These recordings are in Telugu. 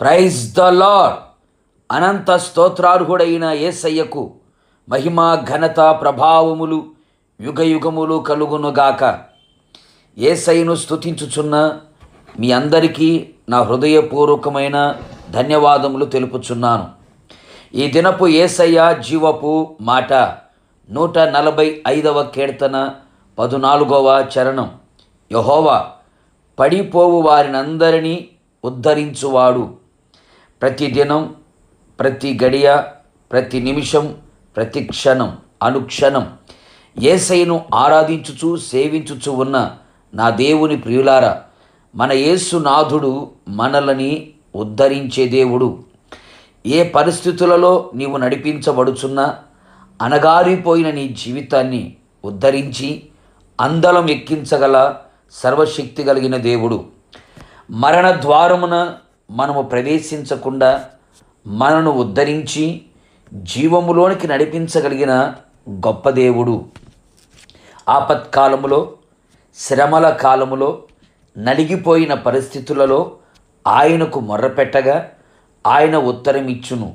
ప్రైజ్ ద లాడ్ అనంత స్తోత్రార్హుడైన యేసయ్యకు మహిమ ఘనత ప్రభావములు యుగయుగములు కలుగునుగాక. ఏసైను స్తుతించుచున్న మీ అందరికీ నా హృదయపూర్వకమైన ధన్యవాదములు తెలుపుచున్నాను. ఈ దినపు ఏసయ్య జీవపు మాట నూట నలభై ఐదవ కీర్తన పదునాలుగవ చరణం. యహోవా పడిపోవు వారినందరినీ ఉద్ధరించువాడు. ప్రతి దినం ప్రతి గడియ ప్రతి నిమిషం ప్రతి క్షణం అనుక్షణం ఏసైను ఆరాధించుచు సేవించుచు ఉన్న నా దేవుని ప్రియులారా మన యేసునాథుడు మనలని ఉద్ధరించే దేవుడు. ఏ పరిస్థితులలో నీవు నడిపించబడుచున్నా అనగారిపోయిన నీ జీవితాన్ని ఉద్ధరించి అందలం ఎక్కించగల సర్వశక్తి కలిగిన దేవుడు. మరణ ద్వారమున మనము ప్రవేశించకుండా మనను ఉద్ధరించి జీవములోనికి నడిపించగలిగిన గొప్ప దేవుడు. ఆపత్కాలములో శ్రమల కాలములో నలిగిపోయిన పరిస్థితులలో ఆయనకు మొర్రపెట్టగా ఆయన ఉత్తరమిచ్చును.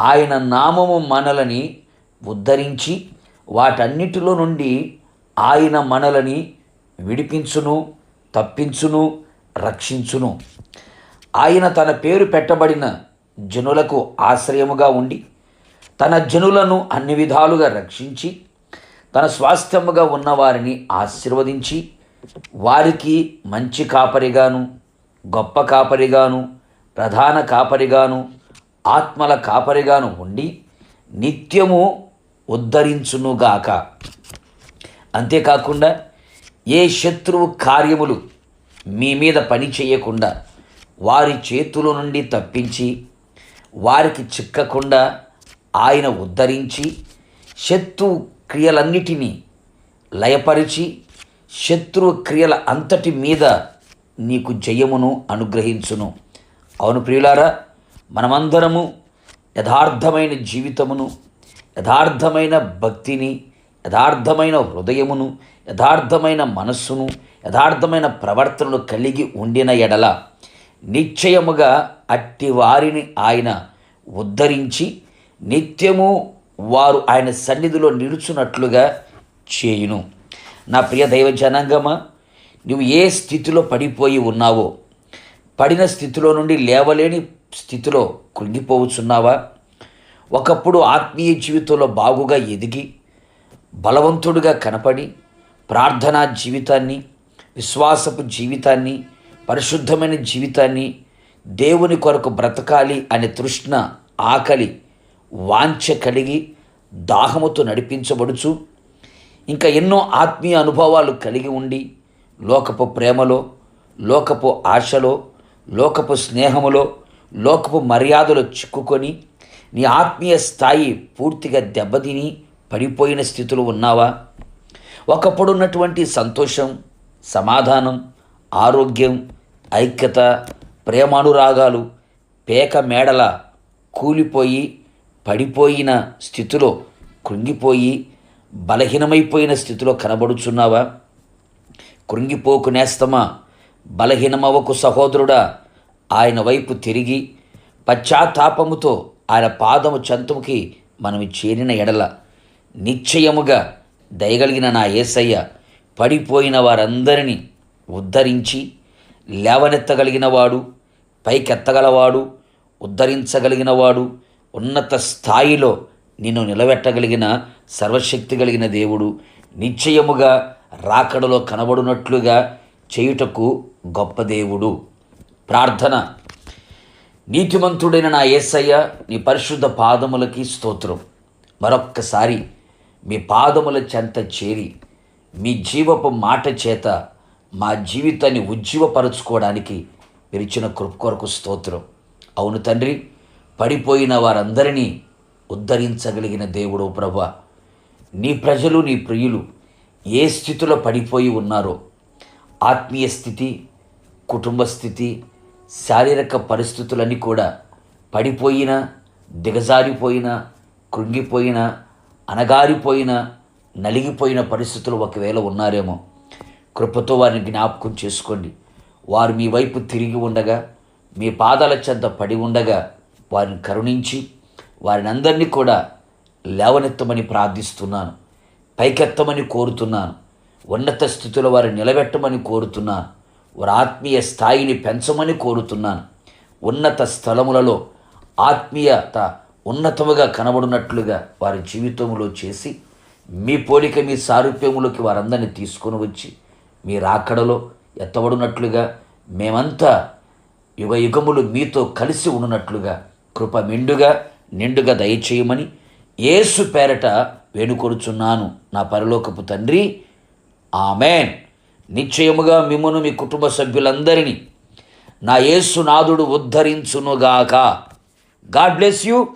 ఆయన నామము మనలని ఉద్ధరించి వాటన్నిటిలో నుండి ఆయన మనలని విడిపించును తప్పించును రక్షించును. ఆయన తన పేరు పెట్టబడిన జనులకు ఆశ్రయముగా ఉండి తన జనులను అన్ని విధాలుగా రక్షించి తన స్వాస్థ్యముగా ఉన్నవారిని ఆశీర్వదించి వారికి మంచి కాపరిగాను గొప్ప కాపరిగాను ప్రధాన కాపరిగాను ఆత్మల కాపరిగాను ఉండి నిత్యము ఉద్ధరించునుగాక. అంతేకాకుండా ఏ శత్రువు కార్యములు మీ మీద పని చేయకుండా వారి చేతుల నుండి తప్పించి వారికి చిక్కకుండా ఆయన ఉద్ధరించి శత్రు క్రియలన్నిటినీ లయపరిచి శత్రు క్రియల అంతటి మీద నీకు జయమును అనుగ్రహించును. అవును ప్రియులారా మనమందరము యథార్థమైన జీవితమును యథార్థమైన భక్తిని యథార్థమైన హృదయమును యథార్థమైన మనస్సును యథార్థమైన ప్రవర్తనను కలిగి ఉండిన ఎడల నిశ్చయముగా అట్టి వారిని ఆయన ఉద్ధరించి నిత్యము వారు ఆయన సన్నిధిలో నిలుచున్నట్లుగా చేయును. నా ప్రియ దైవ జనాంగమా నువ్వు ఏ స్థితిలో పడిపోయి ఉన్నావో పడిన స్థితిలో నుండి లేవలేని స్థితిలో కృంగిపోవచ్చున్నావా? ఒకప్పుడు ఆత్మీయ జీవితంలో బాగుగా ఎదిగి బలవంతుడుగా కనపడి ప్రార్థనా జీవితాన్ని విశ్వాసపు జీవితాన్ని పరిశుద్ధమైన జీవితాన్ని దేవుని కొరకు బ్రతకాలి అనే తృష్ణ ఆకలి వాంఛ కలిగి దాహముతో నడిపించబడుచు ఇంకా ఎన్నో ఆత్మీయ అనుభవాలు కలిగి ఉండి లోకపు ప్రేమలో లోకపు ఆశలో లోకపు స్నేహములో లోకపు మర్యాదలో చిక్కుకొని నీ ఆత్మీయ స్థాయి పూర్తిగా దెబ్బతిని పడిపోయిన స్థితిలో ఉన్నావా? ఒకప్పుడున్నటువంటి సంతోషం సమాధానం ఆరోగ్యం ఐక్యత ప్రేమానురాగాలు పేక మేడల కూలిపోయి పడిపోయిన స్థితిలో కృంగిపోయి బలహీనమైపోయిన స్థితిలో కనబడుచున్నావా? కృంగిపోకు నేస్తమా? బలహీనమవకు సహోదరుడా ఆయన వైపు తిరిగి పశ్చాత్తాపముతో ఆయన పాదము చంతుముకి మనం చేరిన ఎడల. నిశ్చయముగా దయగలిగిన నా ఏసయ్య పడిపోయిన వారందరినీ ఉద్ధరించి లేవనెత్తగలిగినవాడు పైకెత్తగలవాడు ఉద్ధరించగలిగినవాడు ఉన్నత స్థాయిలో నిన్ను నిలబెట్టగలిగిన సర్వశక్తి కలిగిన దేవుడు నిశ్చయముగా రాకడలో కనబడునట్లుగా చేయుటకు గొప్ప దేవుడు. ప్రార్థన. నీతిమంతుడైన నా యేసయ్య నీ పరిశుద్ధ పాదములకి స్తోత్రం. మరొక్కసారి మీ పాదముల చెంత చేరి మీ జీవపు మాట చేత మా జీవితాన్ని ఉజ్జీవపరచుకోవడానికి మీరు ఇచ్చిన కృప కొరకు స్తోత్రం. అవును తండ్రి పడిపోయిన వారందరినీ ఉద్ధరించగలిగిన దేవుడు ప్రభ. నీ ప్రజలు నీ ప్రియులు ఏ స్థితిలో పడిపోయి ఉన్నారో ఆత్మీయ స్థితి కుటుంబ స్థితి శారీరక పరిస్థితులన్నీ కూడా పడిపోయిన దిగజారిపోయిన కృంగిపోయిన అనగారిపోయిన నలిగిపోయిన పరిస్థితులు ఒకవేళ ఉన్నారేమో కృపతో వారిని జ్ఞాపకం చేసుకోండి. వారు మీ వైపు తిరిగి ఉండగా మీ పాదాల చెంత పడి ఉండగా వారిని కరుణించి వారిని అందరినీ కూడా లేవనెత్తమని ప్రార్థిస్తున్నాను. పైకెత్తమని కోరుతున్నాను. ఉన్నత స్థితిలో వారిని నిలబెట్టమని కోరుతున్నాను. వారి ఆత్మీయ స్థాయిని పెంచమని కోరుతున్నాను. ఉన్నత స్థలములలో ఆత్మీయత ఉన్నతముగా కనబడినట్లుగా వారి జీవితంలో చేసి మీ పోలిక మీ సారూప్యములోకి వారందరినీ తీసుకొని వచ్చి మీ రాకడలో ఎత్తబడినట్లుగా మేమంతా యుగయుగములు మీతో కలిసి ఉన్నట్లుగా కృప మిండుగా నిండుగా దయచేయమని యేసు పేరట వేడుకొడుచున్నాను నా పరలోకపు తండ్రి. ఆమెన్. నిశ్చయముగా మిమ్మను మీ కుటుంబ సభ్యులందరినీ నా యేసునాథుడు ఉద్ధరించునుగాక. God bless you.